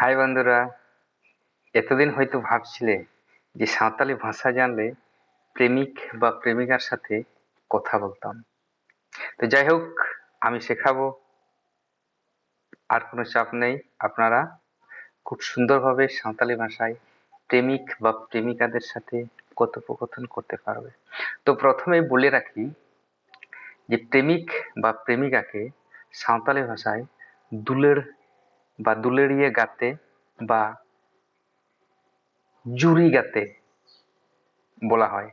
High বন্ধুরা, এতদিন হয়তো ভাবছিলে যে সাঁওতালি ভাষা জানলে প্রেমিক বা প্রেমিকার সাথে কথা বলতাম। তো যাই হোক, আমি শেখাবো। আর কোনো চাপ নেই, আপনারা খুব সুন্দরভাবে সাঁওতালি ভাষায় প্রেমিক বা প্রেমিকাদের সাথে কথোপকথন করতে পারবে। তো প্রথমেই বলে রাখি যে প্রেমিক বা প্রেমিকাকে সাঁওতালি ভাষায় দুলের বা দুলেরিয়ে গাতে বা জুড়ি গাতে বলা হয়।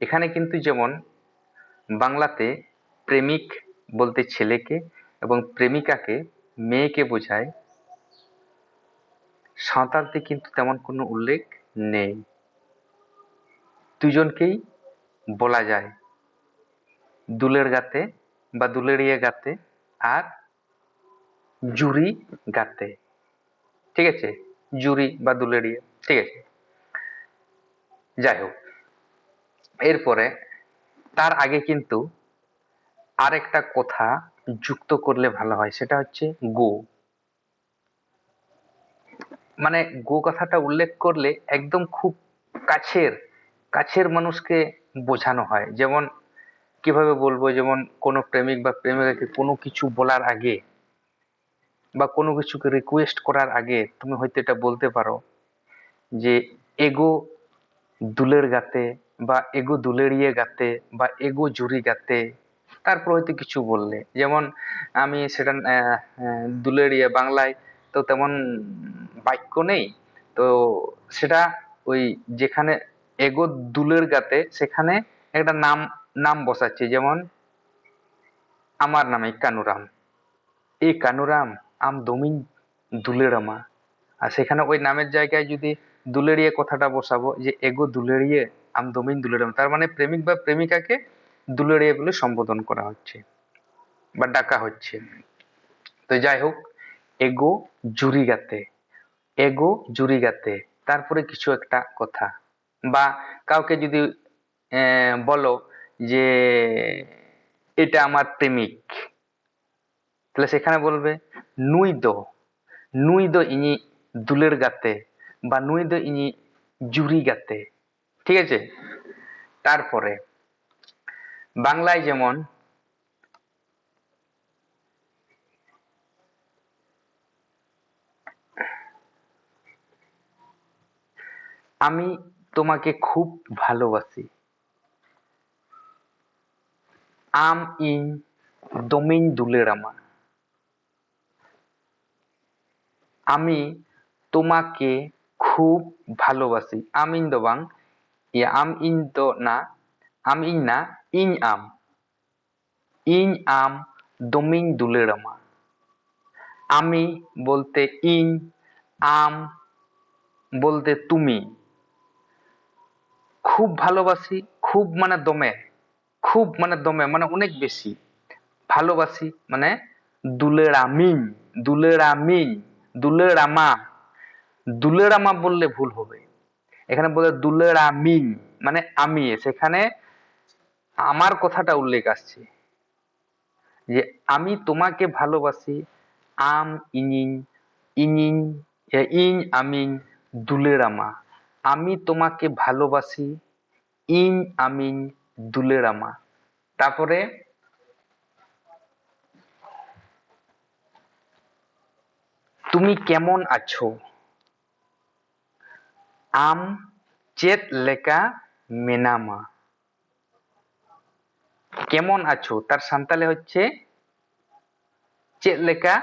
এখানে কিন্তু যেমন বাংলাতে প্রেমিক বলতে ছেলেকে এবং প্রেমিকাকে মেয়েকে বোঝায় সাঁতারতে কিন্তু তেমন কোনো উল্লেখ নেই। দুজনকেই বলা যায়, দুলের গাতে বা দুলেরিয়ে গাতে আর জুরি গাতে। ঠিক আছে? জুরি বা দুলেরিয়ে ঠিক আছে? যাই হোক এরপরে তার আগে কিন্তু আরেকটা কথা যুক্ত করলে ভালো হয়, সেটা হচ্ছে গো। মানে গো কথাটা উল্লেখ করলে একদম খুব কাছের কাছের মানুষকে বোঝানো হয়। যেমন কীভাবে বলব, যেমন কোনো প্রেমিক বা প্রেমিকাকে কোনো কিছু বলার আগে বা কোনো কিছুকে রিকোয়েস্ট করার আগে তুমি হয়তো এটা বলতে পারো যে এগো দুলের গাতে বা এগো দুলেরিয়ে গাতে বা এগো জুরি গাতে তারপর হয়তো কিছু বললে। যেমন আমি সেটা দুলেরিয়া বাংলায় তো তেমন বাক্য নেই। তো সেটা ওই যেখানে এগো দুলের গাতে সেখানে একটা নাম নাম বসাচ্ছি। যেমন, আমার নামে কানুরাম। এই কানুরাম আম দমিন দুলেরামা আর সেখানে ওই নামের জায়গায় যদি দুলেরিয়ে কথাটা বসাবো, যে এগো দুলেরিয়ে আম দমিন দুলেরাম তার মানে প্রেমিক বা প্রেমিকাকে দুলেরিয়ে বলে সম্বোধন করা হচ্ছে বা ডাকা হচ্ছে। তো যাই হোক, এগো জুরি গাতে, এগো জুরি গাতে, তারপরে কিছু একটা কথা। বা কাউকে যদি বলো যে, এটা আমার প্রেমিক। তাহলে সেখানে বলবে, নুই দো। নুই দো ইনি দুলের গাতে বা নুই দো ইনি জুরি গাতে। ঠিক আছে? তারপরে, বাংলায় যেমন, আমি তোমাকে খুব ভালোবাসি। আম ইন দমিন দুলেরামা আমি তোমাকে খুব ভালোবাসি। আমিন দবাং ইয়া আম ইন তো না, আম ইন না, ইন আম। ইন আম দমিন দুলেরামা আমি বলতে ইন, আম বলতে তুমি। খুব ভালোবাসি, খুব মানে দমে, খুব মানে দমে মানে অনেক বেশি। ভালোবাসি মানে দুলেরামিন দুলেরামিন দুলেরামা দুলেরামা বললে ভুল হবে। এখানে বলে দুলেরামিন মানে আমি, সেখানে আমার কথাটা উল্লেখ আসছে। যে আমি তোমাকে ভালোবাসি, আম ইনিন এ ইন, আমিন, দুলেরামা। আমি তোমাকে ভালোবাসি, ইন, আমিন, দুলেরামা। তারপরে তুমি কেমন আছো? আম, চেত লেকা, মেনামা। কেমন আছো? তার সান্তালে হচ্ছে চেত লেকা,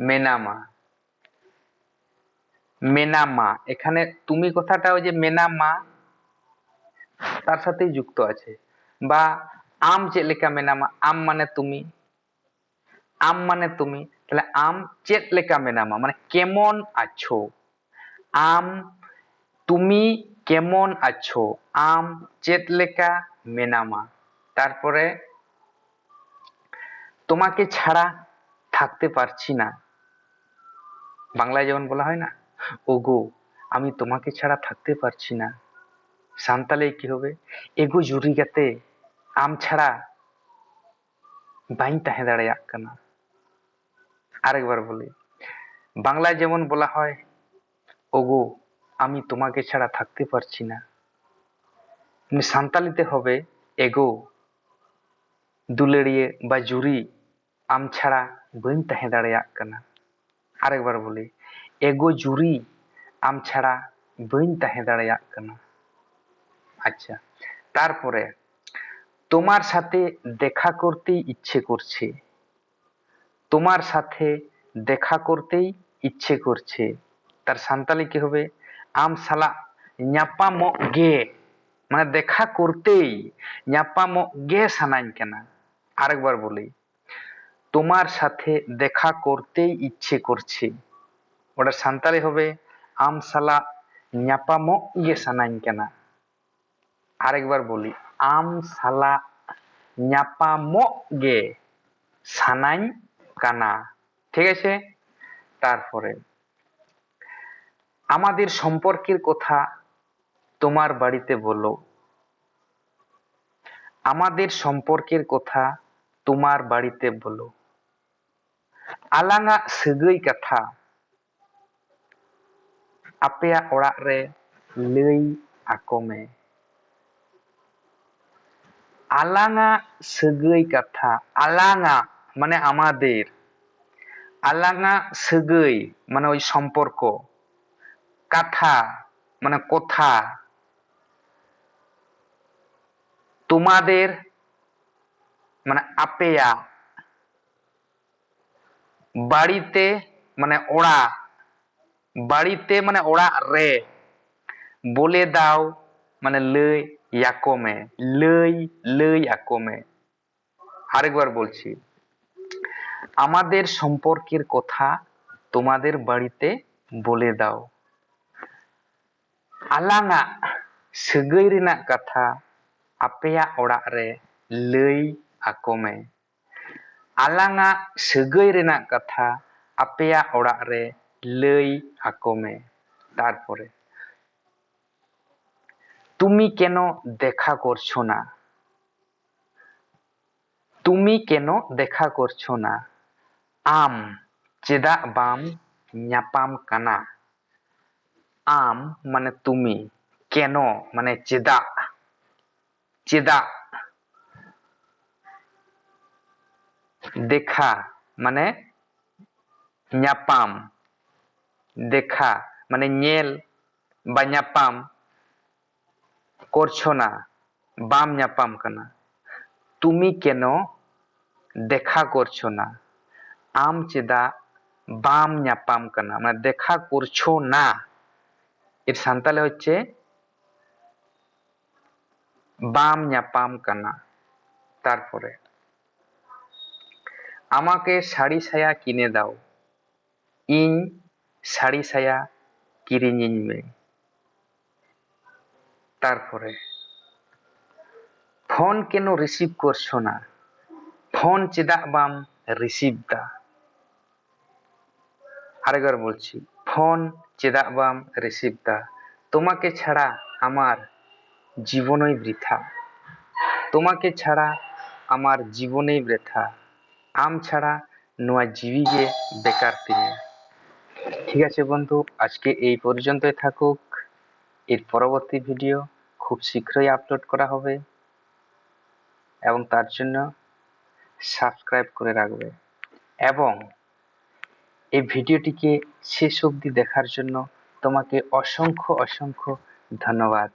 মেনামা। মেনামা, এখানে তুমি কথাটা ওই যে মেনামা, তার সাথেই যুক্ত আছে। বা আম, চেত লেকা, মেনামা, আম মানে তুমি, আম মানে তুমি তাহলে আম চেত লেকা মেনামা মানে কেমন আছো? আম, তুমি কেমন আছো? আম চেত লেকা মেনামা। তারপরে, তোমাকে ছাড়া থাকতে পারছি না। বাংলায় যেমন বলা হয় না, ওগো, আমি তোমাকে ছাড়া থাকতে পারছি না। সান্তালে কি হবে? এগো জুরি গাতে আম ছাড়া বাই তাহে দাঁড়ায় কানা আরেকবার বলি। বাংলায় যেমন বলা হয়, ওগো, আমি তোমাকে ছাড়া থাকতে পারছি না। সান্তালিতে হবে, এগো দুলেড়িয়ে বা জুরি, আম ছাড়া বইন তাহে দাঁড়িয়ে আরেকবার বলি, এগো জুরি, আম ছাড়া বইন তাহে দাঁড়িয়ে কানা আচ্ছা তারপরে, তোমার সাথে দেখা করতে ইচ্ছে করছে। তোমার সাথে দেখা করতেই ইচ্ছে করছে। তার সান্তালি কি হবে? আম সালা ᱧᱟᱯᱟᱢ গে। মানে দেখা করতেই ᱧᱟᱯᱟম গে সানাইন কেনা। আরেকবার বলি, তোমার সাথে দেখা করতেই ইচ্ছে করছে। ওটা সান্তালি হবে, আম সালা ᱧᱟᱯᱟম গে সানাইন কেনা। আরেকবার বলি, আম সালা ᱧᱟᱯᱟম গে সানাইন কানা। ঠিক আছে? তারপরে, আমাদের সম্পর্কের কথা তোমার বাড়িতে বলো। আমাদের সম্পর্কের কথা তোমার বাড়িতে বলো। আলাঙা সিগই কথা। আপেয়া ওড়াক রে লই আকমে। আলাঙা সিগই কথা, আলাঙা মানে আমাদের। আলাঙা সগৈ মানে ওই সম্পর্ক। কাথা মানে কথা। তোমাদের মানে আপেয়া। বাড়িতে মানে ওড়া। বাড়িতে মানে ওড়া রে। বলে দাও মানে লই ইয়াকমে। লই লই ইয়াকমে। আরেকবার বলছি। আমাদের সম্পর্কের কথা তোমাদের বাড়িতে বলে দাও। আলাঙা সগৈ রেনা কথা আপেয়া ওড়া রে লই আকমে। আলাঙা সগৈ রেনা কথা আপেয়া ওড়া রে লই আকমে। তারপরে, তুমি কেন দেখা করছ না? তুমি কেন দেখা করছ না? আম চেদাক বাম ᱧᱟᱯᱟᱢ কানা আম মানে তুমি কেন মানে চেদাক চেদাক দেখা মানে ᱧᱟᱯᱟᱢ দেখা মানে ñᱮᱞ বা ᱧᱟᱯᱟᱢ করছো না বাম ᱧᱟᱯᱟᱢ কানা তুমি কেন দেখা করছো না ᱟᱢ ᱪᱮᱫᱟᱜ ᱵᱟᱢ ᱧᱟᱯᱟᱢ ᱠᱟᱱᱟ ᱢᱟᱱᱮ ᱫᱮᱠᱷᱟ ᱠᱚᱨছো না এর সান্তালে হচ্ছে বাম ᱧᱟᱯᱟম কানা তারপরে আমাকে শাড়ি ছায়া কিনে দাও ইন শাড়ি ছায়া কিরিনিন মে তারপরে ফোন কেন রিসিভ করছো না ফোন চেদাক বাম রিসিভ দা আরেকবার বলছি, ফোন চেদাক বাম তোমাকে ছাড়া আমার জীবনই বৃথা। তোমাকে ছাড়া আমার জীবনেই বৃথা। আম ছাড়া নোয়া জীবিকে বেকার তিনি। ঠিক আছে বন্ধু, আজকে এই পর্যন্তই থাকুক। এর পরবর্তী ভিডিও খুব শীঘ্রই আপলোড করা হবে। এবং তার জন্য সাবস্ক্রাইব করে রাখবে। এবং এই ভিডিওটিকে শেষ অবধি দেখার জন্য তোমাকে অসংখ্য অসংখ্য ধন্যবাদ।